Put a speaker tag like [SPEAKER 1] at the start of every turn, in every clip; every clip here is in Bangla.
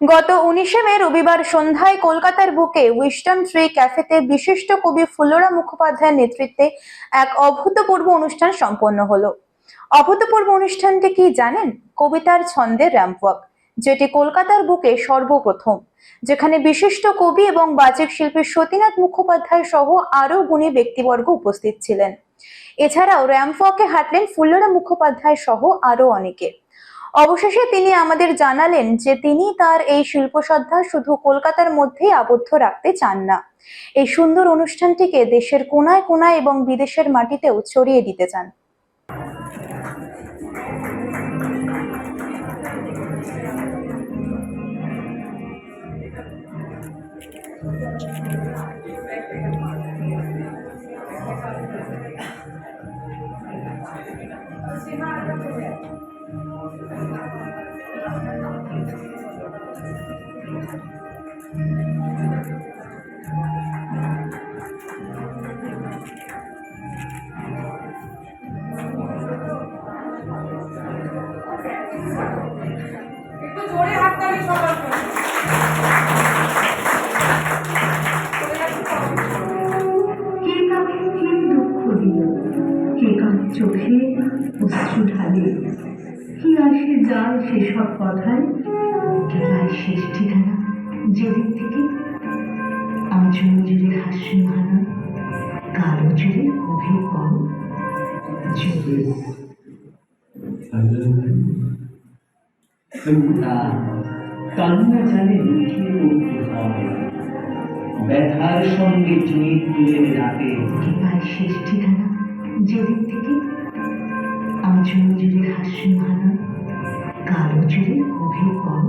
[SPEAKER 1] গত উনিশে মে রবিবার সন্ধ্যায় কলকাতার বুকে উইস্টন ট্রি ক্যাফেতে বিশিষ্ট কবি ফুলোরা মুখোপাধ্যায়ের নেতৃত্বে এক অভূতপূর্ব অনুষ্ঠান সম্পন্ন হলো। অভূতপূর্ব অনুষ্ঠানটি কি জানেন? কবিতার ছন্দের র্যাম্পওয়াক যেটি কলকাতার বুকে সর্বপ্রথম, যেখানে বিশিষ্ট কবি এবং বাচিক শিল্পী সতীনাথ মুখোপাধ্যায় সহ আরও গুণী ব্যক্তিবর্গ উপস্থিত ছিলেন। এছাড়াও র্যাম্পওয়াকে হাঁটলেন ফুল্লরা মুখোপাধ্যায় সহ আরও অনেকে। অবশেষে তিনি আমাদের জানালেন যে তিনি তার এই শিল্প শ্রদ্ধা শুধু কলকাতার মধ্যেই আবদ্ধ রাখতে চান না। এই সুন্দর অনুষ্ঠানটিকে দেশের কোনায় কোনায় এবং বিদেশের মাটিতেও ছড়িয়ে দিতে চান।
[SPEAKER 2] চোখে অশ্রু ঢালে? কি আসে যায় সেসব কথায়? শেষ ঠিকানা যেদিক থেকে আঁচল জুড়ে হাস্য হানা কালো জুড়ে গভীর বড় জুড়ে
[SPEAKER 3] কান্না জানে ব্যথার সঙ্গে জুঁই তুলে রাতে
[SPEAKER 2] শেষ ঠিকানা যেদিক থেকে আঁচল জুড়ে হাস্য হানা কালো জুড়ে গভীর বড়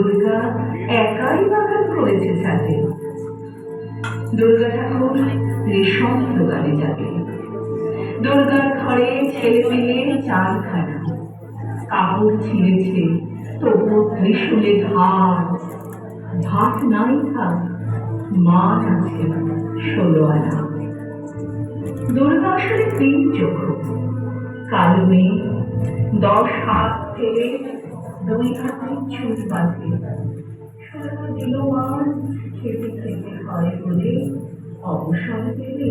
[SPEAKER 2] দুর্গা একাই বাগান করেছে ছাদে দুর্গা ঠাকুর রেশম দোকানে যাবে দুর্গার ঘরে ছেলে মেয়ে চারখানা। কাপড় ছিঁড়েছে, তবু ত্রিশুলে ধার। ভাত নাই থাক মাছ আছে ষোলো আনা। দুর্গা আসলে তিন চোখ। কালো মেয়ে দশ হাত ফেলে দুই হাতে চুল বাঁধে ষোলো দিল খেতে খেতে হয় বলে অবসর পেলে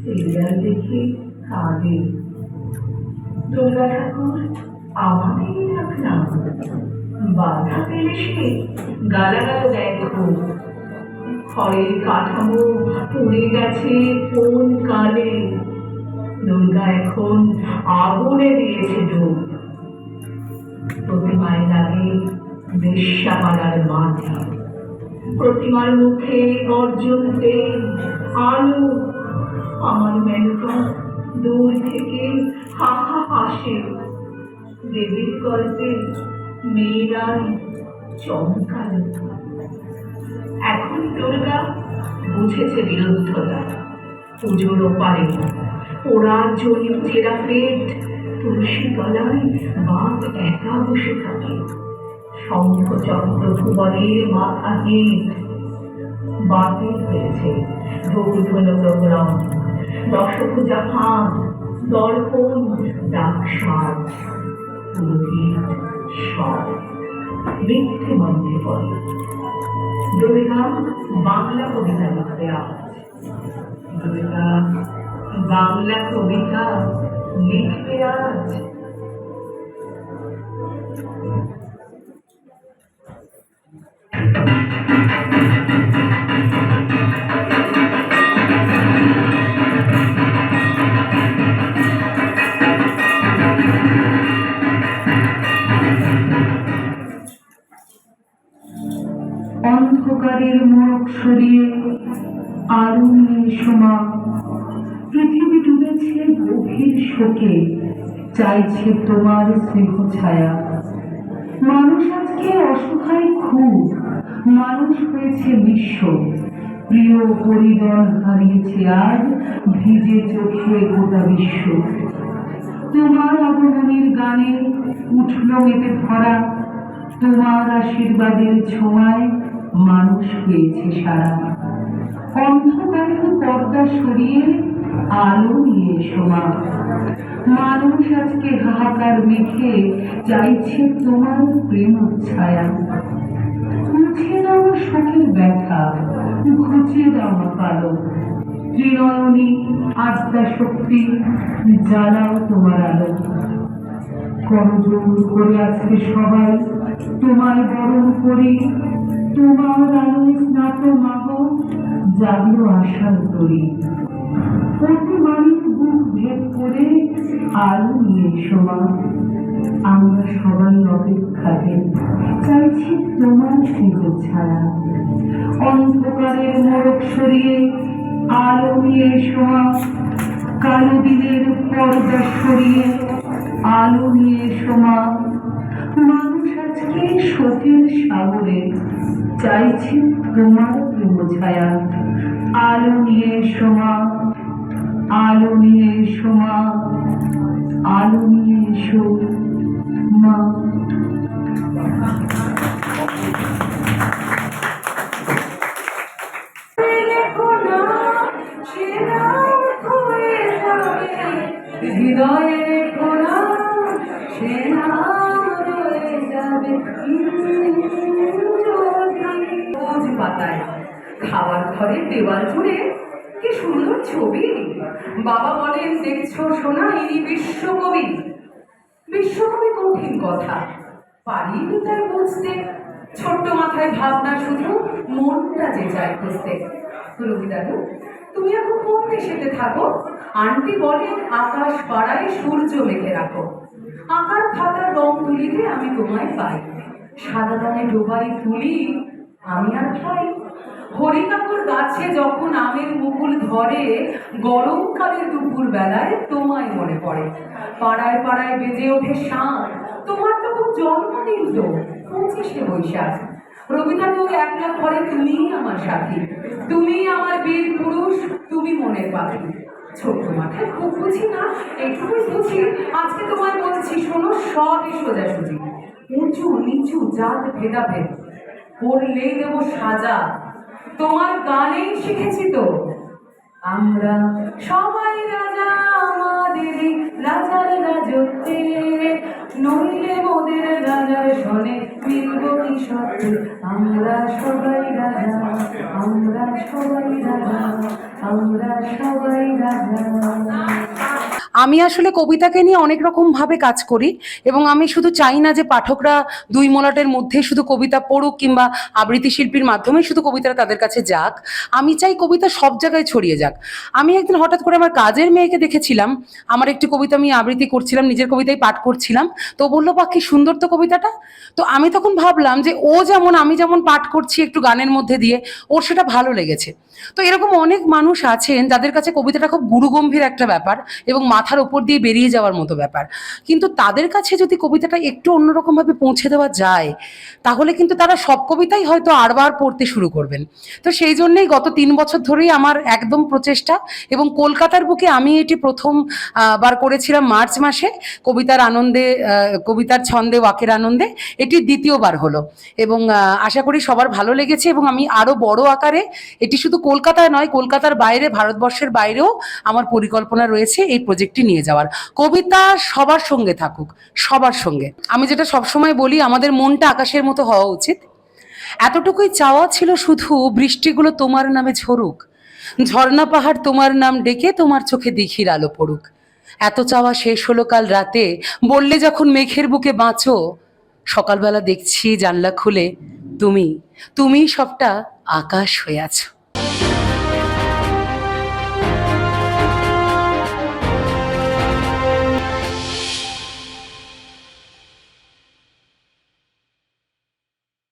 [SPEAKER 2] সিরিয়াল দেখে কাঁদে। দুর্গা ঠাকুর আমাদের না। বাধা পেলে সে গালাগাল দেখো খড়ের কাঠামো পড়ে গেছে কোন কালে? দুর্গা এখন আগুনে দিয়েছে ডুব। প্রতিমায় লাগে বেশ্যাপাড়ার মাঠে প্রতিমার মুখে গর্জন তেল আলো আমার মেনকা দূর থেকে হাহা হাসে। দেবীর গল্পে মেয়েরাই চমকালো এখন দুর্গা বুঝেছে বিরুদ্ধতা। পুজোর ওপারে ওরা জড়ি চেরা পেট তুলসী তলায় বাঘ একা বসে থাকে। শঙ্খ চক্র ভুবনের মাথা হেট বাতিল হয়েছে ভূত প্রোগ্রাম। দশভুজা ফাঁদ দর্পণ ডাক সাজ
[SPEAKER 4] প্রতি সব মিথ্যে মন্ত্রে বলে দুর্গা বাংলা কবিতা লিখতে আজ। দুর্গা বাংলা কবিতা অন্ধকারের মোড়ক সরিয়ে নিয়ে সমা পৃথিবী ডুবেছে গভীর শোকে, চাইছে তোমার স্নেহ ছায়া মানুষ আজকে অসহায় খুব, মানুষ হয়েছে বিশ্ব। প্রিয় পরিজন হারিয়েছে আজ, ভিজে চোখে গোটা বিশ্ব। তোমার আগমনের গানে উঠল মেতে ধরা, তোমার আশীর্বাদের ছোঁয়ায় মানুষ হয়েছে সারা। অন্ধকারের পর্দা সরিয়ে আলো নিয়ে শোনা। মানুষ আজকে হাহাকার মেখে চাইছে তোমার প্রেম ছায়া। মুছে দাও শোকের ব্যথা ঘুচিয়ে দাও কালো। ত্রিনয়নী আত্মা শক্তি জ্বালাও তোমার আলো। করজোর করে আজকে সবাই, তোমায় বরণ করি। তোমার আলোয় স্নাত মাগ জাগলো আশার করি। প্রতি মালিক বুক ভেদ করে আলো নিয়ে শোমা আমরা সবাই অপেক্ষাতে চাইছি তোমার স্নেহ ছাড়া। অন্ধকারের মোড়ক সরিয়ে আলো নিয়ে শোয়া। কালো দিনের পর্দা সরিয়ে আলো নিয়ে শোমা মানুষ আজকে শোকের সাগরে। চাইছে তোমার প্রেম ছায়া। আলো নিয়ে শোমা আলো নিয়ে শোমা আলো নিয়ে এসো মা।
[SPEAKER 5] হৃদয়ে সে নাম রয়ে যাবে।
[SPEAKER 4] পাতায়। খাবার ঘরে দেওয়াল জুড়ে কি সুন্দর ছবি? বাবা বলেন, দেখছ সোনা ইনি বিশ্বকবি। বিশ্বকবি কঠিন কথা। পারিনি তাই বুঝতে। ছোট্ট মাথায় ভাবনা শুধু, মনটা যে যায় খুঁজতে। রবি দাদু তুমি এখন কোন দেশেতে থাকো? আন্টি বলেন, আকাশ পাড়ায় সূর্য মেঘে রাখো। আকার খাতার রং তুলিতে আমি তোমায় পাই। সাদা রঙে ডোবাই তুলি, আমি আর খাই। হরিকাকুর গাছে যখন আমের মুকুল ধরে, গরমকালের দুপুর বেলায় তোমায় মনে পড়ে। পাড়ায় পাড়ায় বেজে ওঠে শাঁখ তোমার তো খুব জন্মদিন তো, পঁচিশে বৈশাখ। রবীন্দ্রনাথ একলা ঘরে তুমিই আমার সাথী। তুমি আমার বীর পুরুষ, তুমি মনের পাখি। ছোট্ট মাথায় খুব বুঝি না এইটুকুই বুঝি। আজকে তোমায় বলছি, শোনো, সবই সোজাসুজি। উঁচু নিচু জাত ভেদাভেদ। করলেই দেবো সাজা। তোমার গানেই শিখেছি তো। আমরা সবাই রাজা, আমাদের রাজার রাজত্বে। নইলে মোদের রাজার শোনে মিলব কি সত্যি? আমরা সবাই রাজা, আমরা সবাই রাজা, আমরা সবাই রাজা।
[SPEAKER 6] আমি আসলে কবিতাকে নিয়ে অনেক রকম ভাবে কাজ করি এবং আমি শুধু চাই না যে পাঠকরা দুই মলাটের মধ্যে শুধু কবিতা পড়ুক কিংবা আবৃত্তি শিল্পীর মাধ্যমে শুধু কবিতাটা তাদের কাছে যাক। আমি চাই কবিতা সব জায়গায় ছড়িয়ে যাক। আমি একদিন হঠাৎ করে আমার কাজের মেয়েকে দেখেছিলাম। আমার একটি কবিতা আমি আবৃত্তি করছিলাম, নিজের কবিতাই পাঠ করছিলাম। তো বলল বা কি সুন্দর তো কবিতাটা। তো আমি তখন ভাবলাম যে ও যেমন, আমি যেমন পাঠ করছি একটু গানের মধ্যে দিয়ে, ওর সেটা ভালো লেগেছে। তো এরকম অনেক মানুষ আছেন যাদের কাছে কবিতাটা খুব গুরুগম্ভীর একটা ব্যাপার এবং মাথার উপর দিয়ে বেরিয়ে যাওয়ার মতো ব্যাপার। কিন্তু তাদের কাছে যদি কবিতাটা একটু অন্যরকমভাবে পৌঁছে দেওয়া যায়, তাহলে কিন্তু তারা সব কবিতাই হয়তো আরবার পড়তে শুরু করবেন। তো সেই জন্যই গত তিন বছর ধরেই আমার একদম প্রচেষ্টা এবং কলকাতার বুকে আমি এটি প্রথম বার করেছিলাম মার্চ মাসে কবিতার আনন্দে কবিতার ছন্দে, ওয়াকের আনন্দে। এটি দ্বিতীয়বার হলো এবং আশা করি সবার ভালো লেগেছে এবং আমি আরও বড় আকারে এটি শুধু কলকাতায় নয়, কলকাতার বাইরে, ভারতবর্ষের বাইরেও আমার পরিকল্পনা রয়েছে এই প্রজেক্ট
[SPEAKER 4] একটি নিয়ে যাওয়ার। কবিতা সবার সঙ্গে থাকুক, সবার সঙ্গে। আমি যেটা সবসময় বলি, আমাদের মনটা আকাশের মতো হওয়া উচিত। এতটুকুই চাওয়া ছিল শুধু, বৃষ্টিগুলো তোমার নামে ঝরুক। ঝর্ণা পাহাড় তোমার নাম ডেকে তোমার চোখে দিঘির আলো পড়ুক। এত চাওয়া শেষ হলো কাল রাতে, বললে যখন মেঘের বুকে বাঁচো, সকালবেলা দেখছি জানলা খুলে, তুমি তুমি সবটা আকাশ হয়ে আছো।